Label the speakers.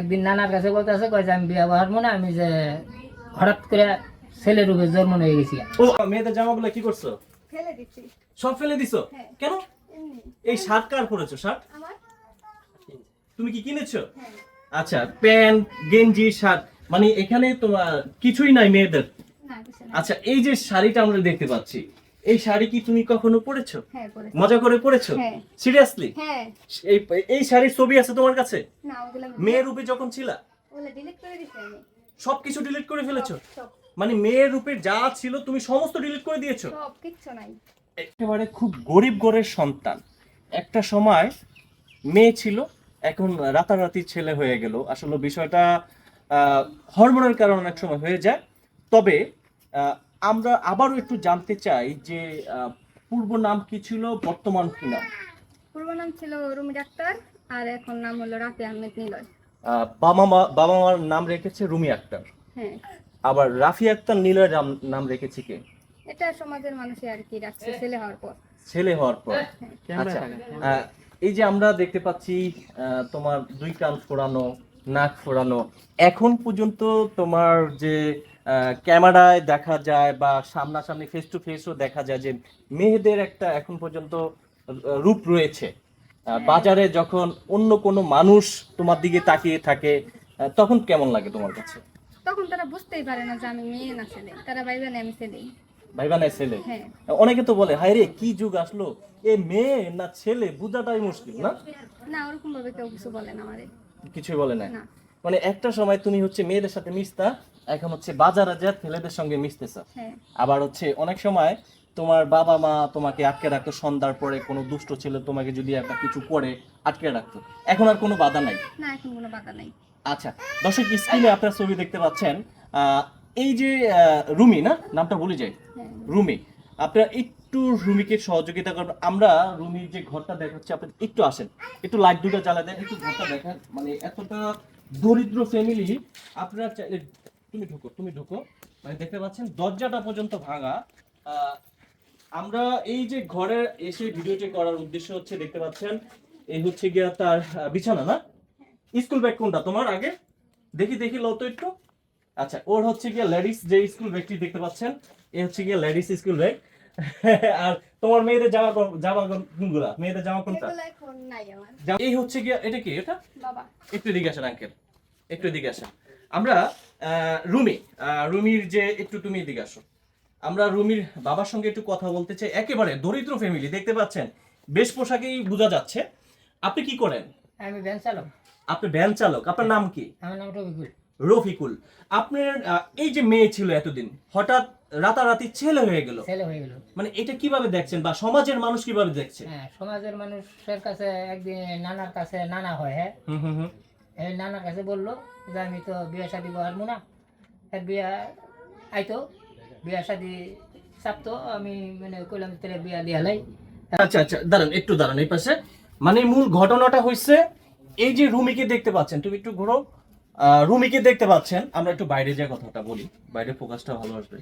Speaker 1: একদিন নানার কাছে বলতেছে কয় যে আমি বিয়া বাহার মনে আমি যে হঠাৎ করে ছেলে রূপে জন্ম হয়ে গেছি।
Speaker 2: ও মেয়েদের জামাগুলো কি করছ?
Speaker 3: ফেলে দিচ্ছি।
Speaker 2: সব ফেলে দিছো?
Speaker 3: হ্যাঁ।
Speaker 2: কেন? এই শার্ট কার পরেছো শার্ট?
Speaker 3: আমার?
Speaker 2: তুমি কি কিনেছো?
Speaker 3: হ্যাঁ।
Speaker 2: আচ্ছা প্যান্ট গেঞ্জি শার্ট মানে এখানে তোমার কিছুই নাই মেয়েদের?
Speaker 3: না কিছু না
Speaker 2: আচ্ছা এই যে শাড়িটা আমরা দেখতে পাচ্ছি এই শাড়ি কি তুমি কখনো পরেছো?
Speaker 3: হ্যাঁ
Speaker 2: মজা করে পরেছো?
Speaker 3: হ্যাঁ।
Speaker 2: সিরিয়াসলি
Speaker 3: হ্যাঁ।
Speaker 2: এই এই শাড়ির ছবি আছে তোমার কাছে? মেয়ের রূপে যখন ছিলা? সবকিছু ডিলিট করে ফেলেছো? মানে মেয়ের রূপে যা ছিল তুমি সমস্ত ডিলিট করে দিয়েছ? একেবারে খুব গরিব ঘরের সন্তান। একটা সময় মেয়ে ছিল এখন রাতারাতি ছেলে হয়ে গেল। আসলে বিষয়টা আহ, হরমোনের কারণে অনেক সময় হয়ে যায়। তবে আহ, আমরা আবারও একটু জানতে চাই যে আহ, পূর্ব নাম কি ছিল বর্তমান কি নাম?
Speaker 3: পূর্ব নাম ছিল রুমি ডাক্তার আর এখন নাম হলো রাফি আহমেদ নিলয়।
Speaker 2: বাবা মা বাবা মার নাম রেখেছে রুমি আক্তার।
Speaker 3: হ্যাঁ।
Speaker 2: আবার রাফি আক্তার নীলয়ের নাম নাম রেখেছে কে?
Speaker 3: এটা সমাজের মানুষই আর কি রাখছে ছেলে হওয়ার পর।
Speaker 2: ছেলে হওয়ার পর। আচ্ছা আহ, এই যে আমরা দেখতে পাচ্ছি আহ, তোমার দুই কান ফোড়ানো নাক ফোড়ানো এখন পর্যন্ত তোমার যে ক্যামেরায় দেখা যায় বা সামনাসামনি ফেস টু ফেসও দেখা যায় যে মেয়েদের একটা এখন পর্যন্ত রূপ রয়েছে। বাজারে যখন অন্য কোনো মানুষ তোমার দিকে তাকিয়ে থাকে তখন কেমন লাগে তোমার কাছে?
Speaker 3: তখন তারা বুঝতেই পারে না যে আমি মেয়ে না ছেলে। তারা ভাইবে না আমি ছেলে
Speaker 2: ভাইবা নাই ছেলে?
Speaker 3: হ্যাঁ।
Speaker 2: অনেকে তো বলে হায় রে কি যুগ আসলো? এ মেয়ে না ছেলে? বোঝাটাই মুশকিল না?
Speaker 3: না ওরকম ভাবে কেউ কিছু বলে না আমারে।
Speaker 2: কিছুই বলে না
Speaker 3: না।
Speaker 2: মানে একটা সময় তুমি হচ্ছে মেয়েদের সাথে মিশতা এখন হচ্ছে বাজারে যা ছেলেদের সঙ্গে মিশতেছ।
Speaker 3: হ্যাঁ।
Speaker 2: আবার হচ্ছে অনেক সময় তোমার বাবা মা তোমাকে আটকে রাখতো সন্ধ্যার পরে কোনো দুষ্ট ছেলে তোমাকে যদি একটা কিছু করে আটকে রাখতো। এখন আর কোনো বাধা নাই?
Speaker 3: না এখন কোনো বাধা নাই।
Speaker 2: আচ্ছা দর্শক স্ক্রিনে আপনার ছবি দেখতে পাচ্ছেন এই যে রুমি না? নামটা বলে যাই।
Speaker 3: হ্যাঁ।
Speaker 2: রুমি আপনারা একটু রুমিকে সহযোগিতা করবেন। আমরা রুমির যে ঘরটা দেখাচ্ছি আপনি একটু আসেন। একটু লাইট দুটো জ্বালা দেন একটু ঘরটা দেখেন। মানে এতটা দরিদ্র ফ্যামিলি আপনারা তুমি ঢুকো তুমি ঢুকো। মানে দেখতে পাচ্ছেন দরজাটা পর্যন্ত ভাঙা। আমরা এই যে ঘরে এসে ভিডিওটি করার উদ্দেশ্য হচ্ছে দেখতে পাচ্ছেন এই হচ্ছে গিয়া তার বিছানা না? স্কুল ব্যাগ কোনটা? তোমার আগে? দেখি দেখি লো তো একটু। আচ্ছা ওর হচ্ছে গিয়ে লেডিস যে স্কুল ব্যাগটি দেখতে পাচ্ছেন এ হচ্ছে গিয়ে লেডিস স্কুল ব্যাগ। আর তোমার মেয়েদের জামা জামা কোন- কোনগুলা? মেয়েদের জামা কোনটা? এই হচ্ছে গিয়া এটা কি? এটা?
Speaker 3: বাবা।
Speaker 2: একটু এদিকে আসেন আঙ্কেল। একটু এদিকে আসেন। আমরা রুমি রুমির যে একটু তুমি এদিকে আসো। আমরা রুমির বাবার সঙ্গে একটু কথা বলতে চাই। একেবারে দরিদ্র ফ্যামিলি দেখতে পাচ্ছেন? বেশ পোশাকেই বোঝা যাচ্ছে। আপনি কি করেন?
Speaker 1: আমি ভ্যান চালক।
Speaker 2: আপনি ভ্যান চালক। আপনার নাম কি?
Speaker 1: আমার নাম রবিকুল
Speaker 2: রফিকুল। আপনার এই যে মেয়ে ছিল এতদিন হঠাৎ রাতারাতি ছেলে হয়ে গেল।
Speaker 1: ছেলে হয়ে গেল।
Speaker 2: মানে এটা কীভাবে দেখছেন বা সমাজের মানুষ কীভাবে দেখছে?
Speaker 1: হ্যাঁ সমাজের মানুষের কাছে একদিন নানার কাছে নানা হয় হ্যাঁ।
Speaker 2: হুম হুম
Speaker 1: নানার কাছে বলল আমি তো বিয়া শাদি পারব না। এক বিয়া আইতো, বিয়া শাদি চাপতো, আমি মানে কইলাম তোর বিয়া দিয়ালাই
Speaker 2: আচ্ছা আচ্ছা দাঁড়ান, একটু দাঁড়ান এই পাশে। মানে মূল ঘটনাটা হয়েছে এই যে রুমিকে দেখতে পাচ্ছেন, তুমি একটু ঘুরো। রুমিকে দেখতে পাচ্ছেন, আমরা একটু বাইরে যে কথাটা বলি। বাইরে ফোকাসটা ভালো আসবে।